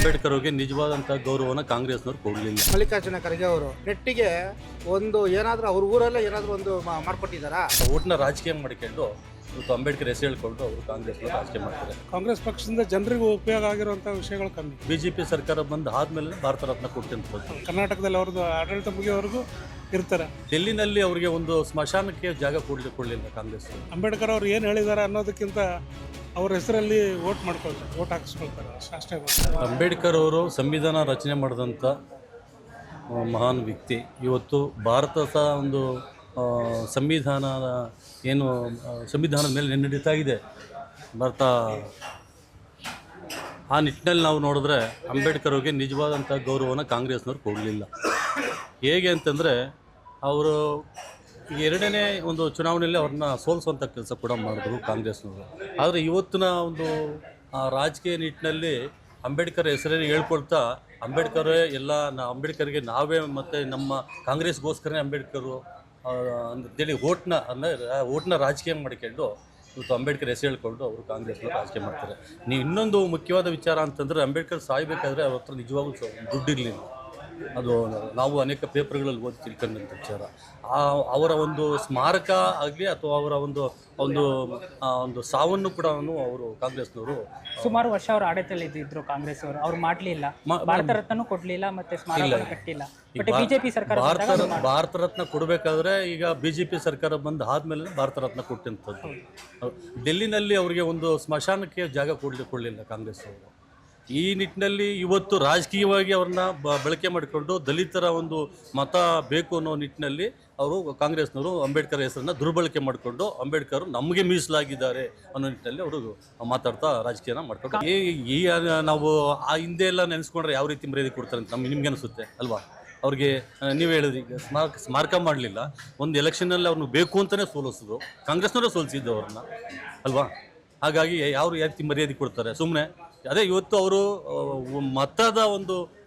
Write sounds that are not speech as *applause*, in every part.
ಅಂಬೇಡ್ಕರ್ ಅವ್ರಿಗೆ ನಿಜವಾದಂಥ ಗೌರವನ ಕಾಂಗ್ರೆಸ್ನವ್ರು ಕೊಡಲಿಲ್ಲ. ಮಲ್ಲಿಕಾರ್ಜುನ ಖರ್ಗೆ ಅವರು ನೆಟ್ಟಿಗೆ ಒಂದು ಏನಾದ್ರೂ ಅವ್ರ ಊರಲ್ಲೇ ಏನಾದ್ರೂ ಒಂದು ಮಾ- ಮಾಡ್ಕೊಟ್ಟಿದ್ದಾರಾ? ಓಟ್ನ ರಾಜಕೀಯ ಮಾಡ್ಕೊಂಡು ಇವತ್ತು ಅಂಬೇಡ್ಕರ್ ಹೆಸರು ಹೇಳ್ಕೊಂಡು ಅವರು ಕಾಂಗ್ರೆಸ್ ರಾಜಕೀಯ ಮಾಡ್ತಾರೆ. ಕಾಂಗ್ರೆಸ್ ಪಕ್ಷದಿಂದ ಜನರಿಗೂ ಉಪಯೋಗ ಆಗಿರುವಂಥ ವಿಷಯಗಳು ಕಮ್ಮಿ. ಬಿ ಜೆ ಪಿ ಸರ್ಕಾರ ಬಂದು ಆದ್ಮೇಲೆ ಭಾರತ ರತ್ನ ಕೊಡ್ತೀನಿ ಕರ್ನಾಟಕದಲ್ಲಿ ಅವ್ರದ್ದು ಆಡಳಿತ ಮುಗಿಯೋವರೆಗೂ ಇರ್ತಾರೆ. ಡೆಲ್ಲಿನಲ್ಲಿ ಅವರಿಗೆ ಒಂದು ಸ್ಮಶಾನಕ್ಕೆ ಜಾಗ ಕೊಡ್ಲಿಕ್ಕೆ ಕೊಡಲಿಲ್ಲ ಕಾಂಗ್ರೆಸ್. ಅಂಬೇಡ್ಕರ್ ಅವ್ರು ಏನು ಹೇಳಿದ್ದಾರೆ ಅನ್ನೋದಕ್ಕಿಂತ ಅವ್ರ ಹೆಸರಲ್ಲಿ ವೋಟ್ ಮಾಡ್ಕೊಳ್ತಾರೆ, ವೋಟ್ ಹಾಕಿಸ್ಕೊಳ್ತಾರೆ, ಅಷ್ಟೇ- ಅಂಬೇಡ್ಕರ್ ಅವರು ಸಂವಿಧಾನ ರಚನೆ ಮಾಡಿದಂಥ ಮಹಾನ್ ವ್ಯಕ್ತಿ. ಇವತ್ತು ಭಾರತದ ಒಂದು ಸಂವಿಧಾನದ ಏನು ಸಂವಿಧಾನದ ಮೇಲೆ ನಡೀತಾ ಇದೆ. ಭಾರತ, ಆ ನಿಟ್ಟಿನಲ್ಲಿ ನಾವು ನೋಡಿದ್ರೆ ಅಂಬೇಡ್ಕರ್ ಅವ್ರಿಗೆ ನಿಜವಾದಂಥ ಗೌರವವನ್ನು ಕಾಂಗ್ರೆಸ್ನವ್ರು ಕೊಡಲಿಲ್ಲ. ಹೇಗೆ ಅಂತಂದರೆ, ಅವರು ಎರಡನೇ ಒಂದು ಚುನಾವಣೆಯಲ್ಲಿ ಅವ್ರನ್ನ ಸೋಲಿಸುವಂಥ ಕೆಲಸ ಕೂಡ ಮಾಡಿದ್ರು ಕಾಂಗ್ರೆಸ್ನವರು. ಆದರೆ ಇವತ್ತಿನ ಒಂದು ರಾಜಕೀಯ ನಿಟ್ಟಿನಲ್ಲಿ ಅಂಬೇಡ್ಕರ್ ಹೆಸರೇ ಹೇಳ್ಕೊಳ್ತಾ ಅಂಬೇಡ್ಕರೇ ಎಲ್ಲ ನಾ, ಅಂಬೇಡ್ಕರ್ಗೆ ನಾವೇ ಮತ್ತು ನಮ್ಮ ಕಾಂಗ್ರೆಸ್ಗೋಸ್ಕರನೇ ಅಂಬೇಡ್ಕರು ಅಂತೇಳಿ ಓಟ್ನ ಅಂದರೆ ಓಟ್ನ ರಾಜಕೀಯ ಮಾಡ್ಕೊಂಡು ಇವತ್ತು ಅಂಬೇಡ್ಕರ್ ಹೆಸರು ಹೇಳ್ಕೊಂಡು ಅವರು ಕಾಂಗ್ರೆಸ್ನ ರಾಜಕೀಯ ಮಾಡ್ತಾರೆ. ನೀವು ಇನ್ನೊಂದು ಮುಖ್ಯವಾದ ವಿಚಾರ ಅಂತಂದರೆ ಅಂಬೇಡ್ಕರ್ ಸಾಯ್ಬೇಕಾದ್ರೆ ಅವ್ರ ಹತ್ರ ನಿಜವಾಗ್ಲೂ ದುಡ್ಡಿರಲಿಲ್ಲ. ಅದು ನಾವು ಅನೇಕ ಪೇಪರ್ಗಳಲ್ಲಿ ಓದಿ ತಿಳ್ಕೊಂಡಂಥ ವಿಚಾರ ಆ ಅವರ ಒಂದು ಸ್ಮಾರಕ ಆಗಲಿ ಅಥವಾ ಅವರ ಒಂದು ಒಂದು ಒಂದು ಸಾವನ್ನು ಕೂಡ ಅವರು ಕಾಂಗ್ರೆಸ್ನವರು ಸುಮಾರು ವರ್ಷ ಅವರು ಆಡಳಿತದಲ್ಲಿ ಇದ್ದಿದ್ರು ಕಾಂಗ್ರೆಸ್ ಅವರು. ಅವ್ರು ಮಾಡಲಿಲ್ಲ. ಭಾರತ ರತ್ನ ಕೊಡ್ಲಿಲ್ಲ ಮತ್ತೆ ಸ್ಮಾರಕ ಕಟ್ಟಿಲ್ಲ. ಬಟ್ ಬಿಜೆಪಿ ಸರ್ಕಾರ ಭಾರತ ರತ್ನ- ಭಾರತ ರತ್ನ ಕೊಡಬೇಕಾದ್ರೆ ಈಗ ಬಿಜೆಪಿ ಸರ್ಕಾರ ಬಂದು ಆದ್ಮೇಲೆ ಭಾರತ ರತ್ನ ಕೊಟ್ಟಂಥದ್ದು ಡೆಲ್ಲಿನಲ್ಲಿ ಅವರಿಗೆ ಒಂದು ಸ್ಮಶಾನಕ್ಕೆ ಜಾಗ ಕೊಡಲಿ ಕೊಡಲಿಲ್ಲ ಕಾಂಗ್ರೆಸ್ ಅವರು. ಈ ನಿಟ್ಟಿನಲ್ಲಿ ಇವತ್ತು ರಾಜಕೀಯವಾಗಿ ಅವ್ರನ್ನ ಬ ಬಳಕೆ ಮಾಡಿಕೊಂಡು ದಲಿತರ ಒಂದು ಮತ ಬೇಕು ಅನ್ನೋ ನಿಟ್ಟಿನಲ್ಲಿ ಅವರು ಕಾಂಗ್ರೆಸ್ನವರು ಅಂಬೇಡ್ಕರ್ ಹೆಸರನ್ನ ದುರ್ಬಳಕೆ ಮಾಡಿಕೊಂಡು ಅಂಬೇಡ್ಕರ್ ನಮಗೆ ಮೀಸಲಾಗಿದ್ದಾರೆ ಅನ್ನೋ ನಿಟ್ಟಿನಲ್ಲಿ ಅವರು ಮಾತಾಡ್ತಾ ರಾಜಕೀಯನ ಮಾಡ್ಕೊಂಡು ಈ ನಾವು ಆ ಹಿಂದೆ ಎಲ್ಲ ನೆನೆಸ್ಕೊಂಡ್ರೆ ಯಾವ ರೀತಿ ಮರ್ಯಾದೆ ಕೊಡ್ತಾರೆ ಅಂತ ನಮ್ಗೆ ನಿಮ್ಗೆ ಅನಿಸುತ್ತೆ ಅಲ್ವಾ? ಅವ್ರಿಗೆ ನೀವು ಹೇಳಿದ್ರಿ ಸ್ಮಾರಕ ಸ್ಮಾರಕ ಮಾಡಲಿಲ್ಲ. ಒಂದು ಎಲೆಕ್ಷನಲ್ಲಿ ಅವ್ರನ್ನ ಬೇಕು ಅಂತಲೇ ಸೋಲಿಸೋದು ಕಾಂಗ್ರೆಸ್ನವರೇ ಸೋಲಿಸಿದ್ದು ಅವ್ರನ್ನ, ಅಲ್ವಾ? ಹಾಗಾಗಿ ಯಾವ ರೀತಿ ಮರ್ಯಾದೆ ಕೊಡ್ತಾರೆ? ಸುಮ್ಮನೆ ಅದೇ ಇವತ್ತು ಅವರು ಮತದ ಒಂದು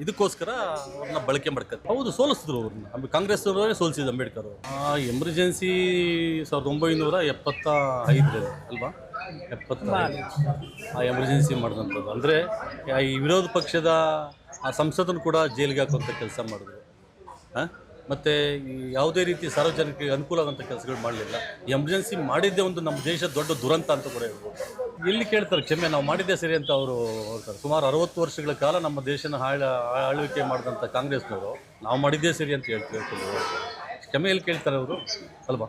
ಇದಕ್ಕೋಸ್ಕರ ಅವ್ರನ್ನ ಬಳಕೆ ಮಾಡ್ತಾರೆ ಹೌದು, ಸೋಲಿಸಿದ್ರು ಅವ್ರನ್ನ. ಕಾಂಗ್ರೆಸ್ ಅವರೇ ಸೋಲಿಸಿದ್ರು ಅಂಬೇಡ್ಕರ್. ಆ, ಎಮರ್ಜೆನ್ಸಿ ಸಾವಿರದ ಒಂಬೈನೂರ ಎಪ್ಪತ್ತ ಐದು, ಅಲ್ವಾ? ಎಪ್ಪತ್ತ ಆ, ಎಮರ್ಜೆನ್ಸಿ ಮಾಡಿದಂಥದ್ದು. ಅಂದರೆ ಈ ವಿರೋಧ ಪಕ್ಷದ, ಆ, ಸಂಸದನ್ನು ಕೂಡ ಜೈಲಿಗೆ ಹಾಕುವಂಥ ಕೆಲಸ ಮಾಡಿದ್ರು. ಹಾಂ ಮತ್ತು ಯಾವುದೇ ರೀತಿ ಸಾರ್ವಜನಿಕರಿಗೆ ಅನುಕೂಲ ಆಗುವಂಥ ಕೆಲಸಗಳು ಮಾಡಲಿಲ್ಲ. ಎಮರ್ಜೆನ್ಸಿ ಮಾಡಿದ್ದೇ ಒಂದು ನಮ್ಮ ದೇಶದ ದೊಡ್ಡ ದುರಂತ ಅಂತ ಕೂಡ ಹೇಳ್ಬೋದು. ಎಲ್ಲಿ ಕೇಳ್ತಾರೆ? ಕ್ಷಮೆ ನಾವು ಮಾಡಿದ್ದೆ ಸರಿ ಅಂತ ಅವರು ಹೇಳ್ತಾರೆ. ಸುಮಾರು ಅರವತ್ತು ವರ್ಷಗಳ ಕಾಲ ನಮ್ಮ ದೇಶನ ಆಳ ಆಳ್ವಿಕೆ ಮಾಡಿದಂಥ ಕಾಂಗ್ರೆಸ್ನವರು ನಾವು ಮಾಡಿದ್ದೇ ಸರಿ ಅಂತ ಹೇಳ್ತೀವಿ ಕ್ಷಮೆ ಎಲ್ಲಿ ಕೇಳ್ತಾರೆ ಅವರು? ಅಲ್ವಾ?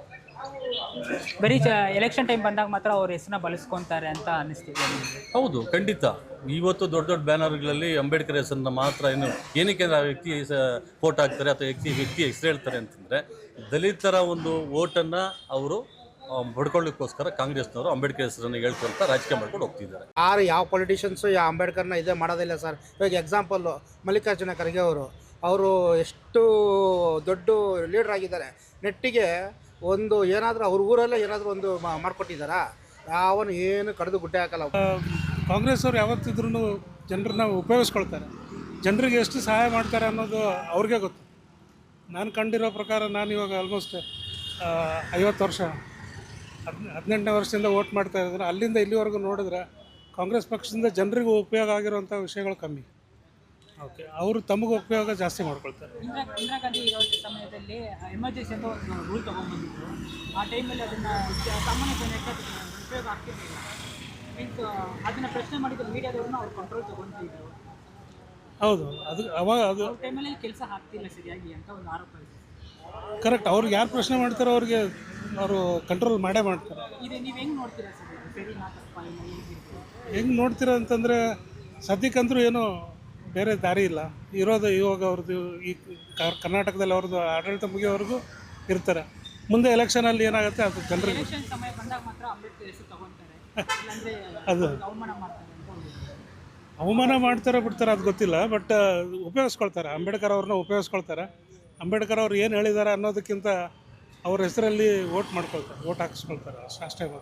ಬರೀ ಎಲೆಕ್ಷನ್ ಟೈಮ್ ಬಂದಾಗ ಮಾತ್ರ ಅವ್ರ ಹೆಸರನ್ನ ಬಳಸ್ಕೊತಾರೆ ಅಂತ ಅನಿಸ್ತಿದೆ ಹೌದು ಖಂಡಿತ. ಇವತ್ತು ದೊಡ್ಡ ದೊಡ್ಡ ಬ್ಯಾನರ್ಗಳಲ್ಲಿ ಅಂಬೇಡ್ಕರ್ ಹೆಸರನ್ನ ಮಾತ್ರ ಏನು ಏನಕ್ಕೆ ಅಂದ್ರೆ ಆ ವ್ಯಕ್ತಿ ಫೋಟೋ ಹಾಕ್ತಾರೆ ಅಥವಾ ವ್ಯಕ್ತಿ ವ್ಯಕ್ತಿ ಹೆಸರು ಹೇಳ್ತಾರೆ ಅಂತಂದರೆ ದಲಿತರ ಒಂದು ಓಟನ್ನು ಅವರು ಪಡ್ಕೊಳ್ಳಿಕ್ಕೋಸ್ಕರ ಕಾಂಗ್ರೆಸ್ನವರು ಅಂಬೇಡ್ಕರ್ ಹೆಸರನ್ನು ಹೇಳ್ಕೊಂತ ರಾಜಕೀಯ ಮಾಡ್ಕೊಂಡು ಹೋಗ್ತಿದ್ದಾರೆ. ಯಾರು ಯಾವ ಪೊಲಿಟಿಷಿಯನ್ಸು ಯಾವ ಅಂಬೇಡ್ಕರ್ನ ಇದೇ ಮಾಡೋದಿಲ್ಲ ಸರ್. ಇವಾಗ ಎಕ್ಸಾಂಪಲ್ಲು ಮಲ್ಲಿಕಾರ್ಜುನ ಖರ್ಗೆ ಅವರು ಅವರು ಎಷ್ಟು ದೊಡ್ಡ ಲೀಡರ್ ಆಗಿದ್ದಾರೆ. ನೆಟ್ಟಿಗೆ ಒಂದು ಏನಾದರೂ ಅವ್ರ ಊರಲ್ಲೇ ಏನಾದರೂ ಒಂದು ಮಾಡಿಕೊಟ್ಟಿದ್ದಾರಾ ಮಾಡ್ಕೊಟ್ಟಿದ್ದಾರಾ? ಯಾವನು ಏನು ಕಡಿದು ಗುಡ್ಡೆ ಹಾಕಲ್ಲ. ಕಾಂಗ್ರೆಸ್ ಅವರು ಯಾವತ್ತಿದ್ರೂ ಜನರನ್ನ ಉಪಯೋಗಿಸ್ಕೊಳ್ತಾರೆ. ಜನರಿಗೆ ಎಷ್ಟು ಸಹಾಯ ಮಾಡ್ತಾರೆ ಅನ್ನೋದು ಅವ್ರಿಗೆ ಗೊತ್ತು. ನಾನು ಕಂಡಿರೋ ಪ್ರಕಾರ ನಾನು ಇವಾಗ ಆಲ್ಮೋಸ್ಟ್ ಐವತ್ತು ವರ್ಷ ಹದ್ ಹದಿನೆಂಟನೇ ವರ್ಷದಿಂದ ಓಟ್ ಮಾಡ್ತಾ ಇದ್ದಾರೆ. ಅಲ್ಲಿಂದ ಇಲ್ಲಿವರೆಗೂ ನೋಡಿದ್ರೆ ಕಾಂಗ್ರೆಸ್ ಪಕ್ಷದಿಂದ ಜನರಿಗೂ ಉಪಯೋಗ ಆಗಿರುವಂಥ ವಿಷಯಗಳು ಕಮ್ಮಿ. ಓಕೆ. ಅವರು ತಮಗೂ ಉಪಯೋಗ ಜಾಸ್ತಿ ಮಾಡ್ಕೊಳ್ತಾರೆ. ಇಂದಿರಾ ಇಂದಿರಾ ಗಾಂಧಿ ಇರೋ ಸಮಯದಲ್ಲಿ ಎಮರ್ಜೆನ್ಸಿ ಅಂತ ಒಂದು ರೂಲ್ ತೊಗೊಂಡ್ಬಂದಿದ್ರು. ಆ ಟೈಮಲ್ಲಿ ಅದನ್ನು ಸಾಮಾನ್ಯ ಜನಕ್ಕೆ ಉಪಯೋಗ ಆಗ್ತಿರ್ಲಿಲ್ಲ. ಮೀನ್ಸ್ ಅದನ್ನ ಪ್ರಶ್ನೆ ಮಾಡಿದ ಮೀಡಿಯಾದವ್ರನ್ನ ಅವ್ರು ಕಂಟ್ರೋಲ್ ತೊಗೊಂತಿದ್ರು. ಹೌದು. ಅದು ಅವಾಗ ಅದು ಟೈಮಲ್ಲಿ ಕೆಲಸ ಆಗ್ತಿಲ್ಲ ಸರಿಯಾಗಿ ಅಂತ ಒಂದು ಆರೋಪ ಇದೆ. ಕರೆಕ್ಟ್ ಅವ್ರಿಗೆ ಯಾರು ಪ್ರಶ್ನೆ ಮಾಡ್ತಾರೋ ಅವ್ರಿಗೆ ಅವರು ಕಂಟ್ರೋಲ್ ಮಾಡೇ ಮಾಡ್ತಾರೆ. ಹೆಂಗ್ ನೋಡ್ತೀರಾ ಅಂತಂದರೆ ಸದ್ಯಕ್ಕಂತೂ ಏನೂ ಬೇರೆ ದಾರಿ ಇಲ್ಲ. ಇರೋದು ಇವಾಗ ಅವ್ರದ್ದು ಈ ಕರ್ನಾಟಕದಲ್ಲಿ ಅವ್ರದ್ದು ಆಡಳಿತ ಮುಗಿಯೋವರೆಗೂ ಇರ್ತಾರೆ. ಮುಂದೆ ಎಲೆಕ್ಷನಲ್ಲಿ ಏನಾಗುತ್ತೆ ಅದು ಜನರಿಗೆ *laughs* ಅದು. ಅವಮಾನ ಮಾಡ್ತಾರೋ ಬಿಡ್ತಾರೋ ಅದು ಗೊತ್ತಿಲ್ಲ ಬಟ್ ಉಪಯೋಗಿಸ್ಕೊಳ್ತಾರೆ. ಅಂಬೇಡ್ಕರ್ ಅವ್ರನ್ನ ಉಪಯೋಗಿಸ್ಕೊಳ್ತಾರೆ. ಅಂಬೇಡ್ಕರ್ ಅವ್ರು ಏನು ಹೇಳಿದ್ದಾರೆ ಅನ್ನೋದಕ್ಕಿಂತ ಅವ್ರ ಹೆಸರಲ್ಲಿ ವೋಟ್ ಮಾಡ್ಕೊಳ್ತಾರೆ ವೋಟ್ ಹಾಕಿಸ್ಕೊಳ್ತಾರೆ ಅಷ್ಟೇ ಗೊತ್ತು.